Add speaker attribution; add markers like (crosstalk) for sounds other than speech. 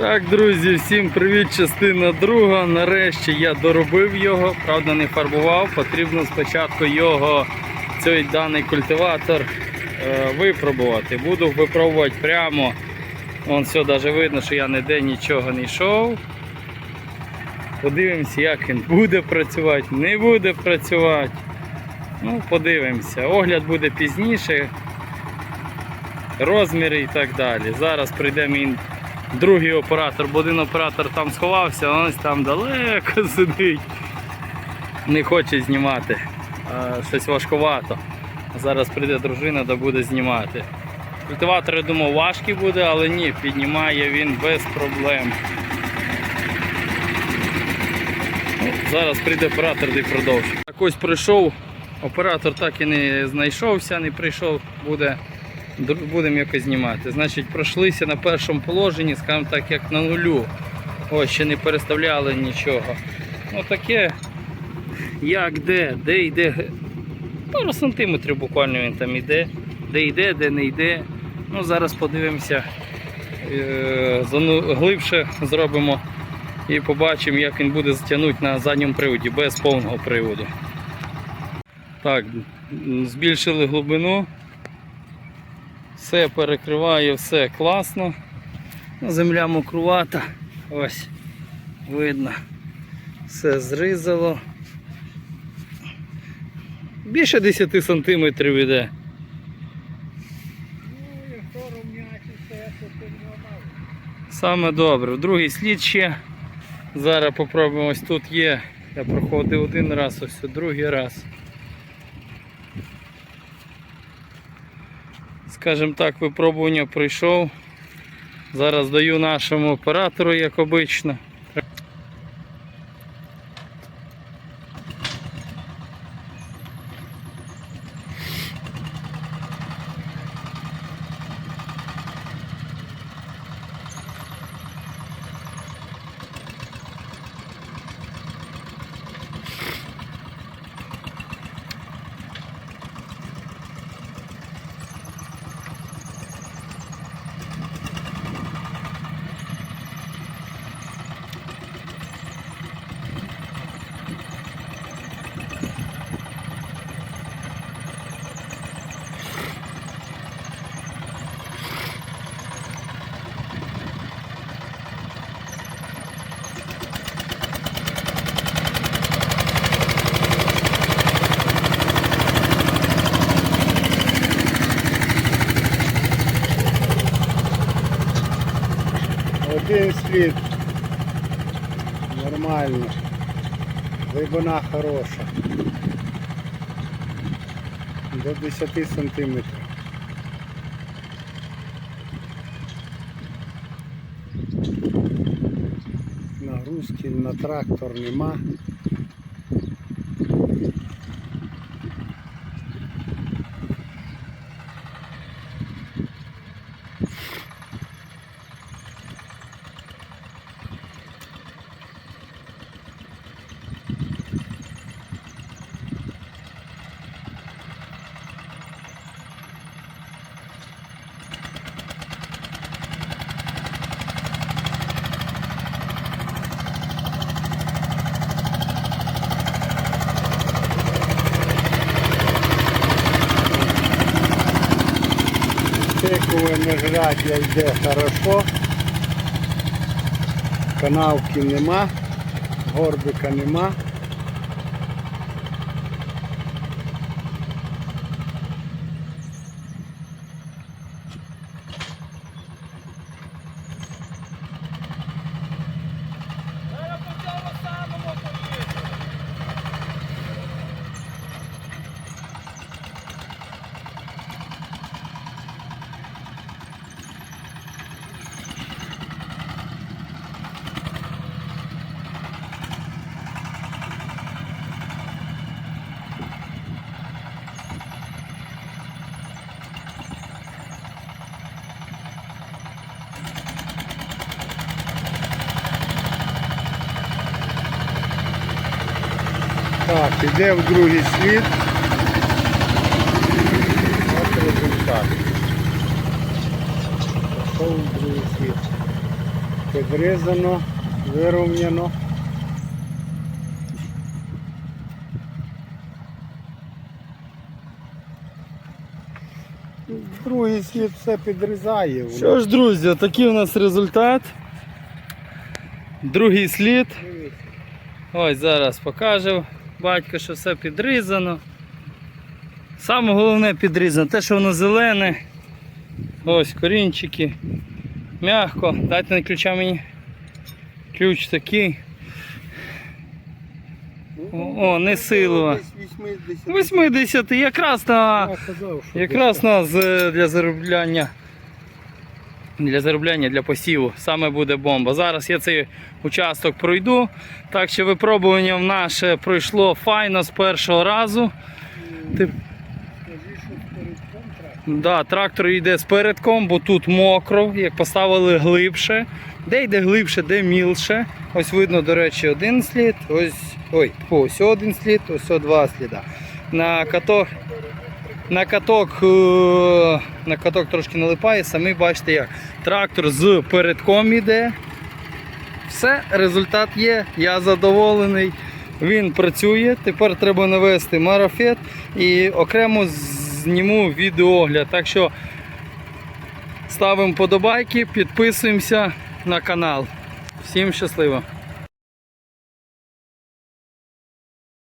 Speaker 1: Так, друзі, всім привіт, частина друга. Нарешті я доробив його, правда не фарбував. Потрібно спочатку його, цей даний культиватор, е, випробувати. Буду випробувати прямо. Вон все, навіть видно, що я ніде нічого не йшов. Подивимося, як він буде працювати, не буде працювати. Ну, подивимося. Огляд буде пізніше. Розміри і так далі. Зараз прийде мій другий оператор, бо один оператор там сховався, а ось там далеко (laughs) сидить. Не хоче знімати. Щось важкувато. Зараз прийде дружина та буде знімати. Культиватор, я думав, важкий буде, але ні, піднімає він без проблем. Ну, Зараз прийде оператор і продовжить. Так ось прийшов, оператор так і не знайшовся, не прийшов, буде будемо якось знімати. Значить, пройшлися на першому положенні, скажімо так, як на нулю. Ось ще не переставляли нічого. Ну таке, як де, де йде. Пару сантиметрів буквально він там йде. Де йде, де не йде. Ну, зараз подивимося. Е, глибше зробимо і побачимо, як він буде затягнути на задньому приводі, без повного приводу. Так, збільшили глибину. Все перекриває, все класно. Ну, Земля мокрувата. Ось видно. Все зрізало. Більше 10 сантиметрів іде. Саме добре. Другий слід ще. Зараз попробуємо. Ось тут є. Я проходив один раз, ось другий раз. Скажімо так, випробування пройшов. Зараз даю нашому оператору, як обично.
Speaker 2: Один слід. Нормально. Глибина хороша. До 10 сантиметрів. Нагрузки на трактор нема. Стикове межряддя йде хорошо. Канавки нема, горбика нема. Так, іде в другий слід. От результат. Пішов в другий слід. підрізано, вирівняно. Другий слід все підрізає. воно.
Speaker 1: Що ж, друзі, такий у нас результат. Другий слід. Ось зараз покажу. Батько, що все підрізано. Саме головне підрізано, те, що воно зелене. Ось корінчики. Мягко. Дайте на ключа мені. Ключ такий. О, не силова.
Speaker 2: Десь 80.
Speaker 1: 80 якраз на. Якраз нас е, для заробляння. Для заробляння для посіву саме буде бомба. Зараз я цей участок пройду. Так що випробування в наше пройшло файно з першого разу. Ти-. Да, трактор йде з передком, бо тут мокро, як поставили глибше. Де йде глибше, де мілше. Ось видно, до речі, один слід, ось, ой, ось один слід, ось два сліда. На каток, на каток, е, на каток трошки налипає, самі бачите як. Трактор з передком іде. Все, результат є, я задоволений. Він працює. Тепер треба навести марафет і окремо зніму відеогляд. Так що ставимо подобайки, підписуємося на канал. Всім щасливо!